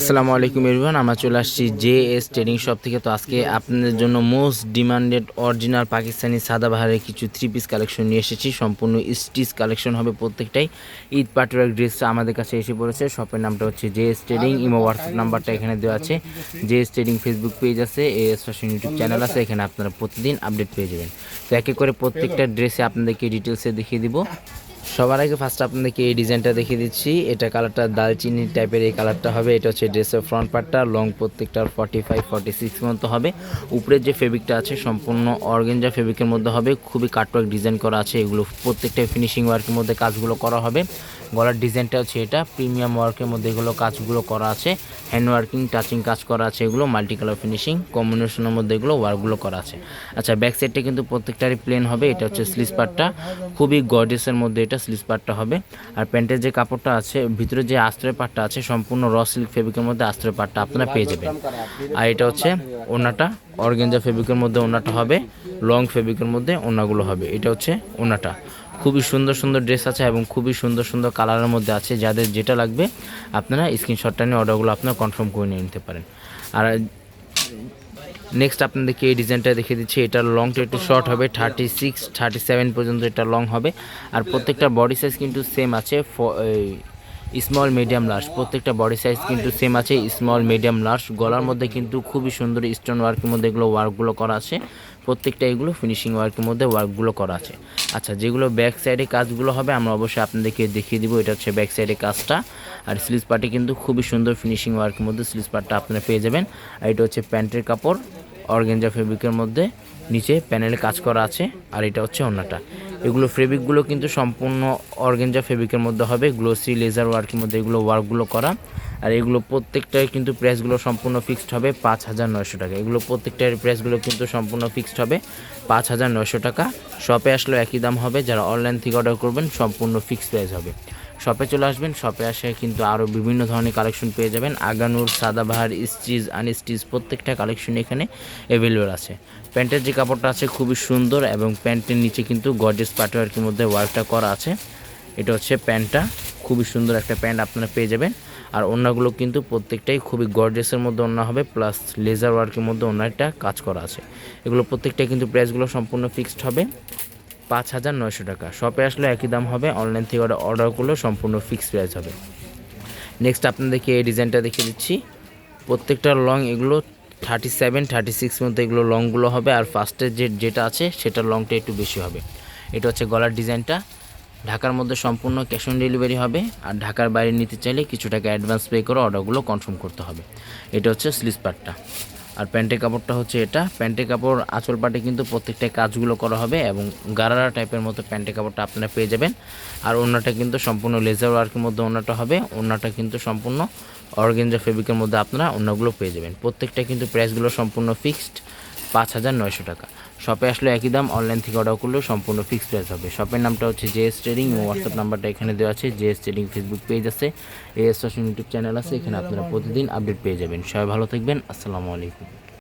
আসসালামু আলাইকুম এভরিওয়ান আমরা চলে আসছি জে এস ট্রেডিং শপ থেকে। তো আজকে আপনাদের জন্য মোস্ট ডিমান্ডেড অরিজিনাল পাকিস্তানি সাদাবাহারের কিছু থ্রি পিস কালেকশন নিয়ে এসেছি। সম্পূর্ণ স্টিচ কালেকশন হবে প্রত্যেকটাই। ঈদ পাটুয়ার ড্রেস আমাদের কাছে এসে পড়েছে। শপের নামটা হচ্ছে J S trading imo WhatsApp নাম্বারটা এখানে দেওয়া আছে। J S trading Facebook page আছে A S fashion YouTube channel আছে। এখানে আপনারা প্রতিদিন আপডেট পেয়ে যাবেন। তো একে করে প্রত্যেকটা ড্রেসে আপনাদেরকে ডিটেলসে দেখিয়ে দিব। সবার আগে ফার্স্ট আপনাদেরকে এই ডিজাইনটা দেখিয়ে দিচ্ছি। এটা কালারটা দালচিনি টাইপের এই কালারটা হবে। এটা হচ্ছে ড্রেসের ফ্রন্ট পার্টটা লং প্রত্যেকটার ফর্টি ফাইভ ফর্টি সিক্স মতো হবে। উপরের যে ফেব্রিকটা আছে, সম্পূর্ণ অর্গেঞ্জা ফেব্রিকের মধ্যে হবে। খুবই কাটওয়ার্ক ডিজাইন করা আছে। এগুলো প্রত্যেকটা ফিনিশিং ওয়ার্কের মধ্যে কাজগুলো করা হবে। গলার ডিজাইনটা হচ্ছে এটা। প্রিমিয়াম ওয়ার্কের মধ্যে এগুলো কাজগুলো করা আছে। হ্যান্ড ওয়ার্কিং টাচিং কাজ করা আছে এগুলো। মাল্টি কালার ফিনিশিং কম্বিনেশনের মধ্যে এগুলো ওয়ার্কগুলো করা আছে। আচ্ছা ব্যাক সাইডটা কিন্তু প্রত্যেকটারই প্লেন হবে। এটা হচ্ছে স্লিস পার্টটা খুবই গর্ডিয়াসের মধ্যে এটা স্লিস পার্টটা হবে। আর প্যান্টের যে কাপড়টা আছে, ভিতরে যে আস্ত্রের পার্টটা আছে, সম্পূর্ণ র সিল্ক ফেব্রিকের মধ্যে আস্ত্রের পার্টটা আপনারা পেয়ে যাবেন। আর এটা হচ্ছে ওনাটা অর্গেঞ্জা ফেব্রিকের মধ্যে ওনাটা হবে লং ফেব্রিকের মধ্যে ওনাগুলো হবে। এটা হচ্ছে ওনাটা খুবই সুন্দর সুন্দর ড্রেস আছে এবং খুবই সুন্দর সুন্দর কালারের মধ্যে আছে। যাদের যেটা লাগবে, আপনারা স্ক্রিনশটটা নিয়ে অর্ডারগুলো আপনারা কনফার্ম করে নিয়ে নিতে পারেন। আর নেক্সট আপনাদেরকে এই ডিজাইনটা দেখিয়ে দিচ্ছি। এটার লংটা একটু শর্ট হবে থার্টি সিক্স থার্টি সেভেন পর্যন্ত এটা লং হবে। আর প্রত্যেকটা বডি সাইজ কিন্তু সেম আছে স্মল মিডিয়াম লার্জ প্রত্যেকটা বডি সাইজ কিন্তু সেম আছে। স্মল মিডিয়াম লার্জ গলার মধ্যে কিন্তু খুবই সুন্দর স্টোন ওয়ার্কের মধ্যে এগুলো ওয়ার্কগুলো করা আছে। প্রত্যেকটা এগুলো ফিনিশিং ওয়ার্কের মধ্যে ওয়ার্কগুলো করা আছে। আচ্ছা যেগুলো ব্যাক সাইডে কাজগুলো হবে, আমরা অবশ্যই আপনাদেরকে দেখিয়ে দিব। এটা হচ্ছে ব্যাক সাইডে কাজটা। আর স্লিজ পার্টে কিন্তু খুবই সুন্দর ফিনিশিং ওয়ার্কের মধ্যে স্লিজ পার্টটা আপনারা পেয়ে যাবেন। আর এটা হচ্ছে প্যান্টের কাপড়। অর্গেঞ্জা ফেব্রিকের মধ্যে নিচে প্যানেলে কাজ করা আছে। আর এটা হচ্ছে অন্যটা এগুলো ফেব্রিকগুলো কিন্তু সম্পূর্ণ অর্গেঞ্জা ফেব্রিকের মধ্যে হবে, গ্লোসি, লেজার ওয়ার্কের মধ্যে এগুলো ওয়ার্কগুলো করা। আর এগুলো প্রত্যেকটাই কিন্তু প্রাইসগুলো সম্পূর্ণ ফিক্সড হবে পাঁচ হাজার নয়শো টাকা। এগুলো প্রত্যেকটার প্রাইসগুলো কিন্তু সম্পূর্ণ ফিক্সড হবে পাঁচ হাজার নয়শো টাকা। শপে আসলেও একই দাম হবে, যারা অনলাইন থেকে অর্ডার করবেন, সম্পূর্ণ ফিক্সড প্রাইস হবে। শপে চলে আসবেন শপে আসে কিন্তু আরও বিভিন্ন ধরনের কালেকশন পেয়ে যাবেন। আগানুর, সাদাবাহার, স্টিচ, আনস্টিচ প্রত্যেকটা কালেকশন এখানে অ্যাভেলেবেল আছে। প্যান্টের যে কাপড়টা আছে খুবই সুন্দর এবং প্যান্টের নিচে কিন্তু গর্জেস পাটওয়ার্কের মধ্যে ওয়ার্কটা করা আছে। এটা হচ্ছে প্যান্টটা, খুবই সুন্দর একটা প্যান্ট আপনারা পেয়ে যাবেন। আর অন্যগুলো কিন্তু প্রত্যেকটাই খুবই গর্জেসের মধ্যে অন্য হবে প্লাস লেজার ওয়ার্কের মধ্যে অন্য একটা কাজ করা আছে। এগুলো প্রত্যেকটাই কিন্তু প্রাইসগুলো সম্পূর্ণ ফিক্সড হবে। পাঁচ হাজার নয়শো টাকা। শপে আসলে একই দাম হবে। অনলাইন থেকে অর্ডার করলেও সম্পূর্ণ ফিক্সড প্রাইস হবে। নেক্সট আপনাদেরকে এই ডিজাইনটা দেখিয়ে দিচ্ছি। প্রত্যেকটা লং এগুলো থার্টি সেভেন থার্টি সিক্স মধ্যে এগুলো লংগুলো হবে। আর ফার্স্টের যে যেটা আছে সেটার লংটা একটু বেশি হবে। এটা হচ্ছে গলার ডিজাইনটা ঢাকার মধ্যে সম্পূর্ণ ক্যাশ অন ডেলিভারি হবে। আর ঢাকার বাইরে নিতে চাইলে কিছু টাকা অ্যাডভান্স পে করে অর্ডারগুলো কনফার্ম করতে হবে। এটা হচ্ছে স্লিস পার্টটা আর প্যান্টের কাপড়টা হচ্ছে এটা। প্যান্টের কাপড় আঁচল পাটে কিন্তু প্রত্যেকটা কাজগুলো করা হবে এবং গারারা টাইপের মতো প্যান্টের কাপড়টা আপনারা পেয়ে যাবেন। আর ওনাটা কিন্তু সম্পূর্ণ লেজার ওয়ার্কের মধ্যে ওনাটা হবে। ওনাটা কিন্তু সম্পূর্ণ অর্গেঞ্জা ফেব্রিকের মধ্যে আপনারা অন্যগুলো পেয়ে যাবেন। প্রত্যেকটা কিন্তু প্রাইসগুলো সম্পূর্ণ ফিক্সড পাঁচ হাজার নয়শো টাকা। শপে আসলে একই দাম অনলাইন থেকে অর্ডার করলেও সম্পূর্ণ ফিক্সড প্রাইস হবে। শপের নামটা হচ্ছে জেএস ট্রেডিং এবং হোয়াটসঅ্যাপ নাম্বারটা এখানে দেওয়া আছে। J S trading Facebook page আছে। A S S YouTube channel আছে। এখানে আপনারা প্রতিদিন আপডেট পেয়ে যাবেন। সবাই ভালো থাকবেন। আসসালামু আলাইকুম।